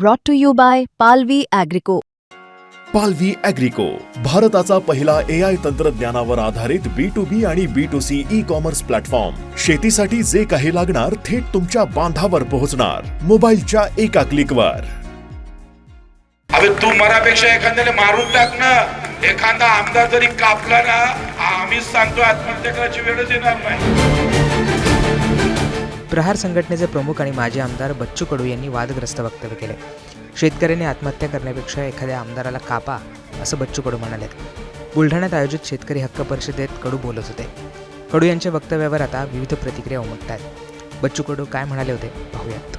brought to you by Palvi Agrico. पालवी अॅग्रिको भारताचा पहिला ए आय तंत्रज्ञानावर आधारित बी टू बी आणि B to C E commerce platform शेतीसाठी जे काही लागणार थेट तुमच्या बांधावर पोहोचणार. मोबाईलच्या एका क्लिकवर अबे तू मरापेक्षा एखाद्याने मारून टाक ना. एखादा आमदार जरी कापला ना आम्हीच सांगतो आत्महत्या करायची वेळच येणार नाही. प्रहार संघटनेचे प्रमुख आणि माजी आमदार बच्चू कडू यांनी वादग्रस्त वक्तव्य केले. शेतकऱ्यांनी आत्महत्या करण्यापेक्षा एखाद्या आमदाराला कापा असं बच्चू कडू म्हणाले बुलढाण्यात आयोजित शेतकरी हक्क परिषदेत कडू बोलत होते. कडू यांच्या वक्तव्यावर आता विविध प्रतिक्रिया उमटत आहेत बच्चू कडू काय म्हणाले होते? पाहूयात.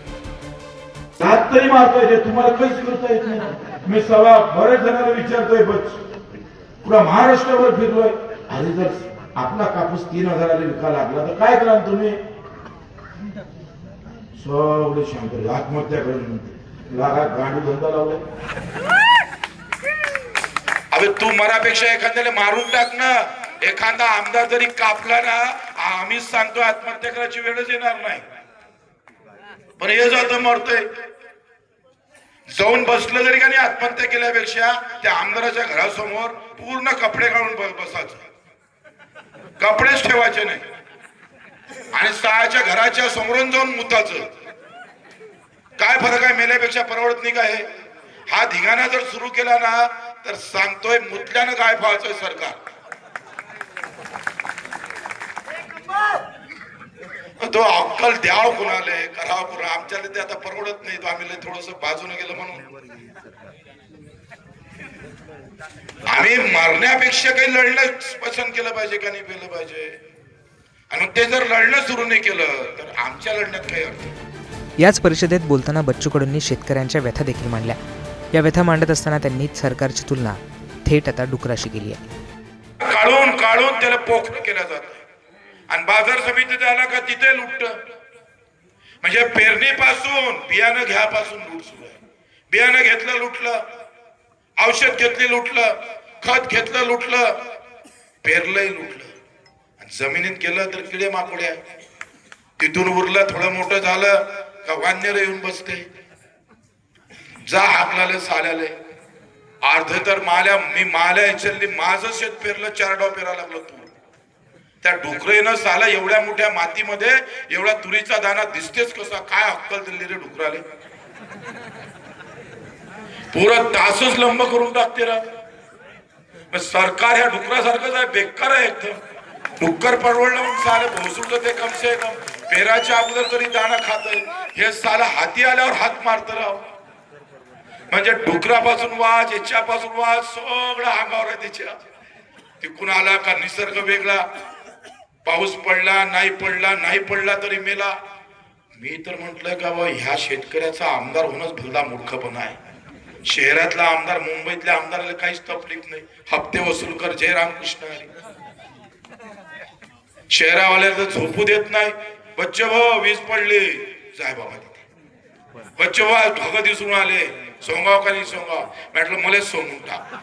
तरी मारता येते तुम्हाला काहीच करता येत नाही. मी सवा बऱ्याच जणांना विचारतोय बच्चू. पुरा महाराष्ट्रावर फिरलोय. अरे जर आपला कापूस तीन हजाराला विकायला लागला तर काय कराल तुम्ही? सगळे शांत आत्महत्या करून लागा गांडू धंदा लावलाय अरे तू मरापेक्षा एखाद्याला मारून टाक ना. एखादा आमदार जरी कापला ना आम्हीच सांगतो आत्महत्या करायची वेळच येणार नाही. पण हे जात मरतोय. जाऊन बसलं जरी का नाही आत्महत्या केल्यापेक्षा त्या आमदाराच्या घरासमोर पूर्ण कपडे काढून बसायचं कपडेच ठेवायचे नाही. आणि सहाच्या घराच्या समोरून जाऊन मुताचं. काय फरक आहे मेल्यापेक्षा परवडत नाही का हे? हा धिंगाणा जर सुरू केला ना तर सांगतोय मुतल्यानं काय पाहतोय सरकार. तो अक्कल द्याव कुणाले? कराव कुणा? आमच्याला ते आता परवडत नाही. तो आम्ही थोडस बाजूने गेलं म्हणून. आम्ही मारण्यापेक्षा काही लढणं पसंत केलं पाहिजे का नाही केलं पाहिजे? आणि ते जर लढणं सुरू नाही केलं तर आमच्या लढण्यात काही अर्थ. याच परिषदेत बोलताना बच्चू कडूंनी शेतकऱ्यांच्या व्यथा देखील मांडल्या. या व्यथा मांडत असताना त्यांनी सरकारची तुलना थेट आता डुकराशी केली आहे. काढून काढून त्याला पोखर केलं जात आणि बाजार समितीत आला का तिथे लुटत? म्हणजे पेरणीपासून बियाणं घ्यापासून लूट सुरू आहे. बियाणं घेतलं लुटलं. औषध घेतले लुटलं. खत घेतलं लुटलं. पेरलंय लुटलं. जमिनीत गेलं तर किडे माकोडे तिथून उरलं थोडं मोठं झालं का वान्यर येऊन बसते. जा आपल्याला साल्याले. अर्ध तर माल्या मी माल्या याच्यातली माझं शेत पेरलं चार डाव पेरा लागलं तू. त्या डुकरेनं साला एवढ्या मोठ्या मातीमध्ये एवढा तुरीचा दाना दिसतेच कसा काय अक्कल दिली रे डुकराले. पुरं तासच लंब करून टाकते रा. मग सरकार ह्या डुकरासारखंच आहे बेकार आहे एकदम डुक्कर परवडलं म्हणून साले भोसुडलं ते कमसे कम. पेराच्या अगोदर तरी दाणा खात हे साला हाती आल्यावर हात मारत राव. म्हणजे डुकरापासून वाज याच्यापासून वाज सगळं अंगावर आहे त्याच्या तिकून आला का निसर्ग वेगळा. पाऊस पडला नाही पडला नाही पडला तरी मेला. मी तर म्हंटल का बा ह्या शेतकऱ्याचा आमदार होणंच भलदा मूर्खपणा आहे. शहरातला आमदार मुंबईतल्या आमदाराला काहीच तकलीफ नाही. हप्ते वसूल कर जय रामकृष्ण हरी. शहरावाल्याला तर झोपू देत नाही. बच्चे भाऊ वीज पडली. जाय बाबा तिथे. बच्चे भाऊ ढग दिसून आले. सोंगाव का नाही सोंगाव? म्हटलं मलाच सोंगून टाक.